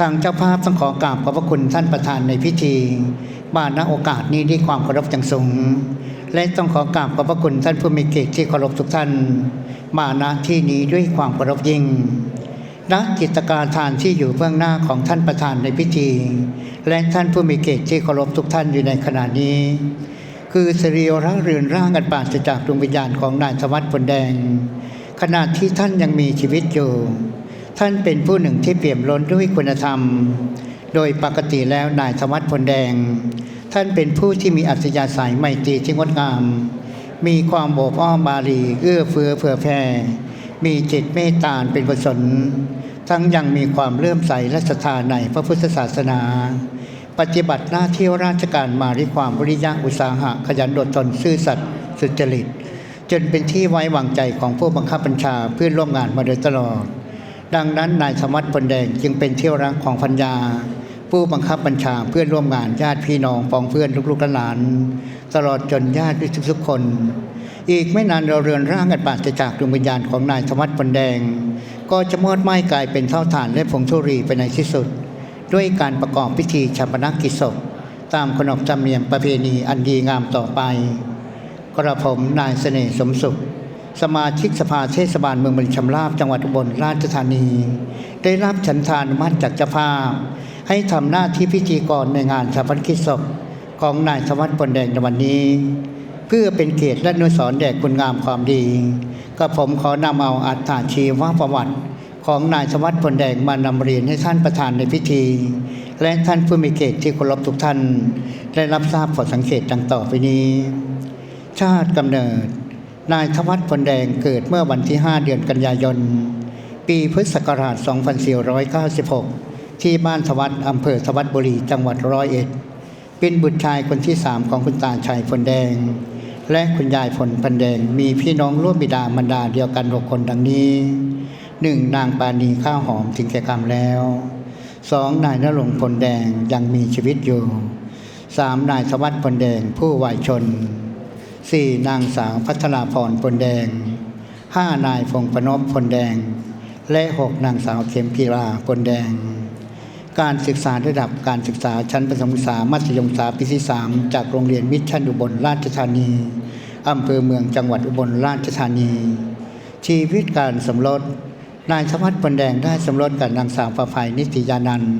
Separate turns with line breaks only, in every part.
ทางเจ้าภาพต้องขอกราบขอบพระคุณท่านประธานในพิธีมาณโอกาสนี้ด้วยความเคารพอย่างสูง และต้องขอกราบขอบพระคุณท่านผู้มีเกียรติที่เคารพทุกท่าน มาณที่นี้ด้วยความเคารพยิ่งณกิจการทานที่อยู่เบื้องหน้าของท่านประธานในพิธี และท่านผู้มีเกียรติที่เคารพทุกท่านอยู่ในขณะนี้ คือสรีระเรือนร่างอันปราศจากดวงวิญญาณของนายธวัฒน์พลแดง ขณะที่ท่านยังมีชีวิตอยู่ ท่านเป็นผู้หนึ่งที่เปี่ยมล้นด้วยคุณธรรม โดยปกติแล้วนายธวัฒน์พลแดง ท่านเป็นผู้ที่มีอัธยาศัยไมตรีที่งดงาม มีความโอบอ้อมบาลีเอื้อเฟื้อเผื่อแผ่มีจิตเมตตาเป็นกุศลทั้งยังมีความเลื่อมใสและศรัทธาในพระพุทธศาสนา ปฏิบัติหน้าที่ราชการมาด้วยความวิริยะอุตสาหะขยันอดทนซื่อสัตย์สุจริต จนเป็นที่ไว้วางใจของผู้บังคับบัญชาเพื่อนร่วมงานมาโดยตลอด ดังนั้นนายสมัติพลแดงจึงเป็นเที่ยวรักของพัญญา ผู้บังคับบัญชาเพื่อนร่วมงานญาติพี่น้องปองเพื่อนลูกๆหลาน ตลอดจนญาติทุกๆคน อีกไม่นานเราเรือนร่างกันปราศจากดวงวิญญาณของนายธวัฒน์พลแดง ก็จะมอดไหม้กลายเป็นเท่าฐานและผงธุรีไปในที่สุด ด้วยการประกอบพิธีชาปนกิจศพตามขนบธรรมเนียมประเพณีอันดีงามต่อไป กระผมนายเสน่ห์สมสุข สมาชิกสภาเทศบาลเมืองบริชำราบจังหวัดอุบลราชธานี ได้รับฉันทานุมัติจากเจ้าภาพ ให้ทำหน้าที่พิธีกรในงานชาปนกิจศพของนายธวัฒน์พลแดงในวันนี้ เพื่อเป็นเกียรติและนุสรแด่คุณงามความดี ก็ผมขอนำเอาอัตถาชีวประวัติ ของนายธวัฒน์พลแดงมานำเรียนให้ท่านประธานในพิธี และท่านผู้มีเกียรติที่เคารพทุกท่าน ได้รับทราบขอสังเกตดังต่อไปนี้ ชาติกำเนิด นายธวัฒน์พลแดงเกิดเมื่อวันที่ 5 เดือนกันยายน ปีพุทธศักราช 2496 ที่บ้านธวัฒน์อำเภอธวัฒน์บุรีจังหวัดร้อยเอ็ด เป็นบุตรชายคนที่สามของคุณตาชัยพลแดง และคุณยายพลพลแดงมีพี่น้องร่วมบิดามารดาเดียวกันหกคนดังนี้หนึ่งนางปานีข้าวหอมถึงแก่กรรมแล้วสองนายนรงค์พลแดงยังมีชีวิตอยู่สามนายธวัฒน์พลแดงผู้วายชน สี่นางสาวพัฒนาพรพลแดงห้านายพงพนพพลแดง และหกนางสาวเข็มพีราพลแดง การศึกษาระดับการศึกษาชั้นประถมศึกษามัธยมศึกษาปีที่สามจากโรงเรียนมิชชั่นอุบลราชธานีอำเภอเมืองจังหวัดอุบลราชธานี ชีวิตการสมรสนายธวัฒน์พลแดงได้สมรสกับนางสาวประภัยนิติยานันท์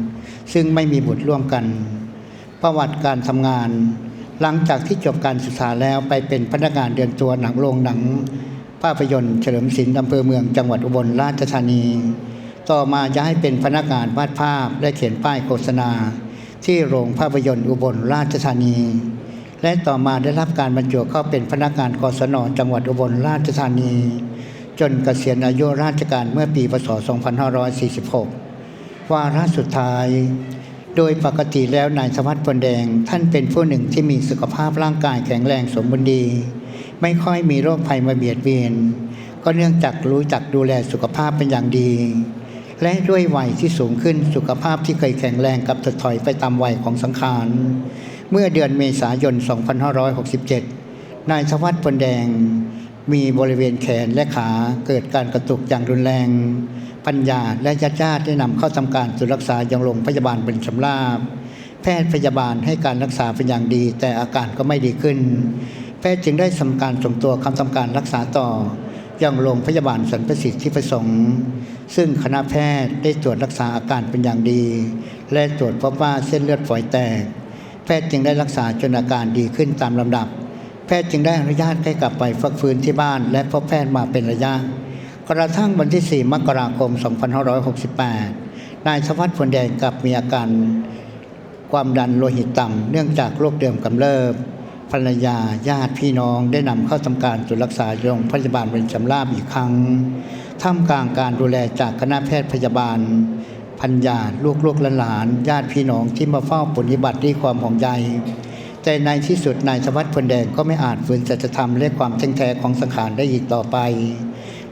ซึ่งไม่มีบุตรร่วมกัน ประวัติการทำงาน หลังจากที่จบการศึกษาแล้วไปเป็นพนักงานเดินตัวหนังโรงหนัง ภาพยนตร์เฉลิมศิลป์อำเภอเมืองจังหวัดอุบลราชธานี ต่อมาย้ายเป็นพนักงานวาดภาพและเขียนป้ายโฆษณา ที่โรงภาพยนตร์อุบลราชธานี และต่อมาได้รับการบรรจุเข้าเป็นพนักงานกศนจังหวัดอุบลราชธานี จนเกษียณอายุราชการเมื่อปีพศ 2546 วาระสุดท้าย โดยปกติแล้วนายสวัสดิ์พลแดง ท่านเป็นผู้หนึ่งที่มีสุขภาพร่างกายแข็งแรงสมบูรณ์ดี ไม่ค่อยมีโรคภัยมาเบียดเบียน ก็เนื่องจากรู้จักดูแลสุขภาพเป็นอย่างดี และด้วยวัยที่สูงขึ้นสุขภาพที่เคยแข็งแรงกับถดถอยไปตามวัยของสังขาร เมื่อเดือนเมษายน 2567 นายสวัสดิ์พลแดง มีบริเวณแขนและขาเกิดการกระตุกอย่างรุนแรงปัญญาและญาติญาติได้นำเข้าทำการสุรักษายังโรงพยาบาลเป็นชำราบ แพทย์พยาบาลให้การรักษาเป็นอย่างดี แต่อาการก็ไม่ดีขึ้น แพทย์จึงได้ทำการส่งตัวคำทำการรักษาต่อยังโรงพยาบาลสันประสิทธิ์ที่ประสงค์ ซึ่งคณะแพทย์ได้ตรวจรักษาอาการเป็นอย่างดี และตรวจพบว่าเส้นเลือดฝอยแตก แพทย์จึงได้รักษาจนอาการดีขึ้นตามลำดับ แพทย์จึงได้อนุญาตให้กลับไปฟักฟื้นที่บ้าน และพบแพทย์มาเป็นระยะ กระทั่งวันที่ 4 มกราคม 2568 นายสวัสดิ์พลแดงกลับมีอาการความดันโลหิตต่ำ เนื่องจากโรคเดิมกำเริบภรรยาญาติพี่น้องได้นำเข้าทำการตรวจรักษาโรงพยาบาลเป็นจำราบอีกครั้ง ท่ามกลางการดูแลจากคณะแพทย์พยาบาล พันยาลูกลูกหลานญาติพี่น้องที่มาเฝ้าปฏิบัติด้วยความห่วงใย แต่ในที่สุดนายสวัสดิ์พลแดงก็ไม่อาจฝืนสัจธรรมและความแท้งแท้ของสังขารได้อีกต่อไป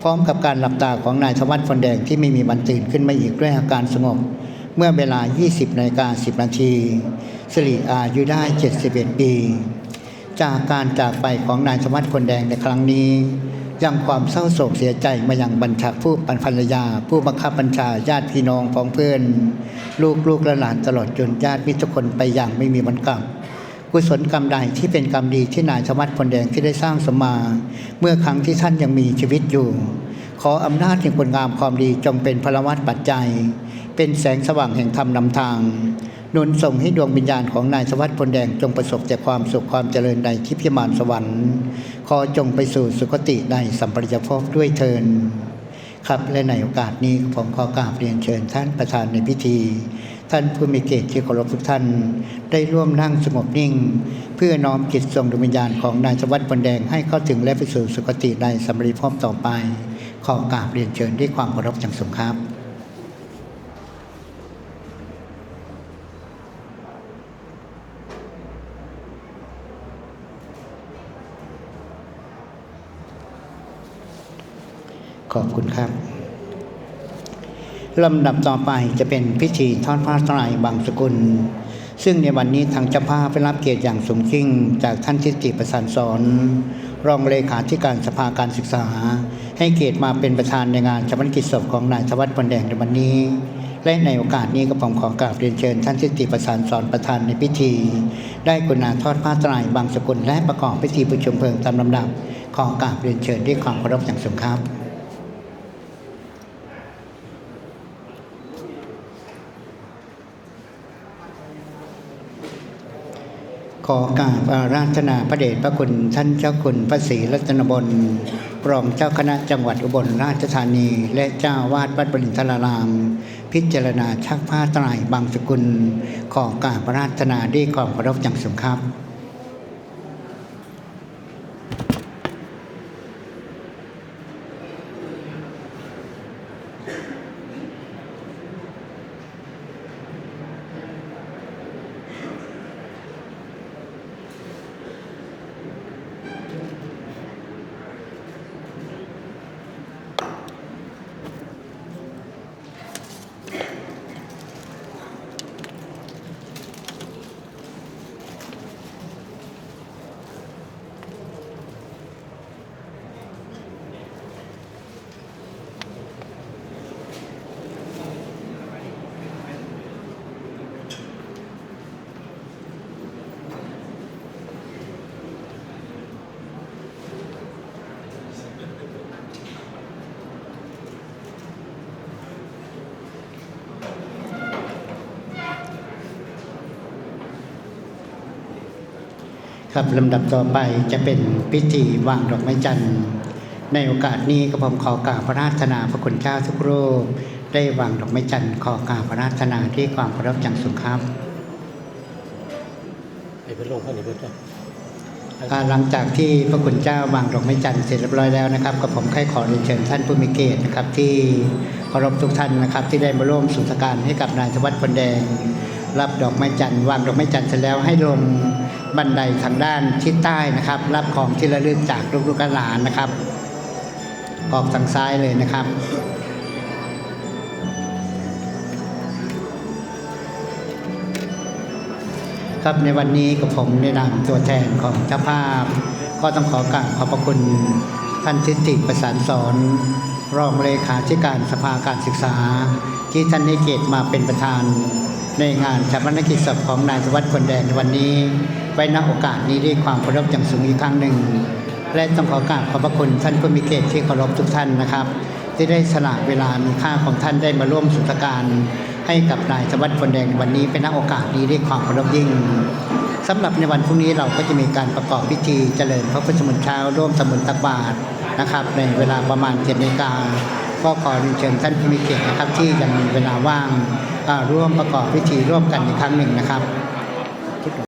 พร้อมกับการหลับตาของนายสวัสดิ์พลแดงที่ไม่มีวันตื่นขึ้นมาอีกด้วยอาการสงบ เมื่อเวลา 20นาฬิกา10 นาทีสิริอายุได้ 71 ปี จากการจากไปของนายสวัสดิ์พลแดงในครั้งนี้ยังความเศร้าโศกเสียใจมายังบัญชาผู้ปันภรรยา ผู้บังคับบัญชาญาติพี่น้องพ้องเพื่อน ลูกลูกและหลานตลอดจนญาติมิตรทุกคนไปอย่างไม่มีวันกลับ กุศลกรรมใดที่เป็นกรรมดีที่นายชวัฒน์พลแดงที่ได้สร้างสมา เมื่อครั้งที่ท่านยังมีชีวิตอยู่ ขออำนาจแห่งคุณงามความดีจงเป็นพลวัตปัจจัย เป็นแสงสว่างแห่งธรรมนำทางนุนส่งให้ดวงวิญญาณของนายสวัสดิ์พลแดงจงประสบแต่ความสุขความเจริญในทิพยมานสวรรค์ ขอจงไปสู่สุคติในสัมปริยภพด้วยเทินครับและในโอกาสนี้ผมขอกราบเรียนเชิญท่านประธานในพิธี ท่านผู้มีเกียรติที่เคารพทุกท่าน ได้ร่วมนั่งสงบนิ่ง เพื่อน้อมจิตส่งดวงวิญญาณของนายสวัสดิ์พลแดงให้เข้าถึงและไปสู่สุคติในสัมปริยภพต่อไป ขอกราบเรียนเชิญด้วยความเคารพอย่างสูงครับขอบคุณครับ ลำดับต่อไปจะเป็นพิธีทอดผ้าไตรบางสกุล ซึ่งในวันนี้ทางเจ้าภาพได้รับเกียรติอย่างสูงยิ่งจากท่านทิติประสานสอน รองเลขาธิการสภาการศึกษา ให้เกียรติมาเป็นประธานในงานชาปนกิจศพของนายธวัฒน์พลแดงในวันนี้ และในโอกาสนี้ก็ผมขอกราบเรียนเชิญท่านทิติประสานสอนประธานในพิธี ได้กุณาทอดผ้าไตรบางสกุลและประกอบพิธีประชุมเพลิงตามลำดับ ขอกราบเรียนเชิญด้วยความเคารพอย่างสูงครับ ขอกราบอาราธนาพระเดชพระคุณท่านเจ้าคุณพระศรีรัตนบลรองเจ้าคณะจังหวัดอุบลราชธานี และเจ้าวาดวัดบรินทราราม พิจารณาชักผ้าตรายบางสกุล ขอกราบอาราธนาด้วยความเคารพอย่างสูงครับ ครับลำดับต่อไปจะเป็นพิธีวางดอกไม้จันทร์ในโอกาสนี้ก็ผมขอกราบพระราธนาพระคุณเจ้าทุกรูปได้วางดอกไม้จันทร์ขอกราบพระราธนาที่ความเคารพอย่างสูงครับ
ไอ้เพื่อนลงข้างนี้เพื่อนจ้ะ
อ่าหลังจากที่พระคุณเจ้าวางดอกไม้จันทร์เสร็จเรียบร้อยแล้วนะครับก็ผมใครขอเรียนเชิญท่านผู้มีเกียรตินะครับ ที่เคารพทุกท่านนะครับ ที่ได้มาร่วมสุนทรการให้กับนายธวัฒน์พลแดง รับดอกไม้จันทร์วางดอกไม้จันทร์เสร็จแล้วให้ลง บันไดทางด้านทิศใต้นะครับ รับของที่ระลึกจากลูกหลานนะครับ ออกทางซ้ายเลยนะครับครับในวันนี้กับผมในนามตัวแทนของเจ้าภาพ ก็ต้องขอกราบขอบพระคุณท่านทิติประสานสอน รองเลขาธิการสภาการศึกษา ที่ท่านให้เกียรติมาเป็นประธาน ในงานชาปนกิจศพของนายสวัสดิ์คนแดงในวันนี้ ไว้ณโอกาสนี้ด้วยความเคารพอย่างสูงอีกครั้งหนึ่ง และต้องขอกราบขอบพระคุณท่านผู้มีเกียรติที่เคารพทุกท่านนะครับ ที่ได้สละเวลามีค่าของท่านได้มาร่วมสุนทการ ให้กับนายสวัสดิ์คนแดงในวันนี้เป็นณโอกาสนี้ด้วยความเคารพยิ่งสำหรับในวันพรุ่งนี้เราก็จะมีการประกอบพิธีเจริญพระพุทธมนต์เช้าร่วมสมุนตักบาตรนะครับในเวลาประมาณเจ็ดนาฬิกา ก็ขอเชิญท่านผู้มีเกียรตินะครับที่ยังมีเวลาว่างร่วมประกอบพิธีร่วมกันอีกครั้งหนึ่งนะครับ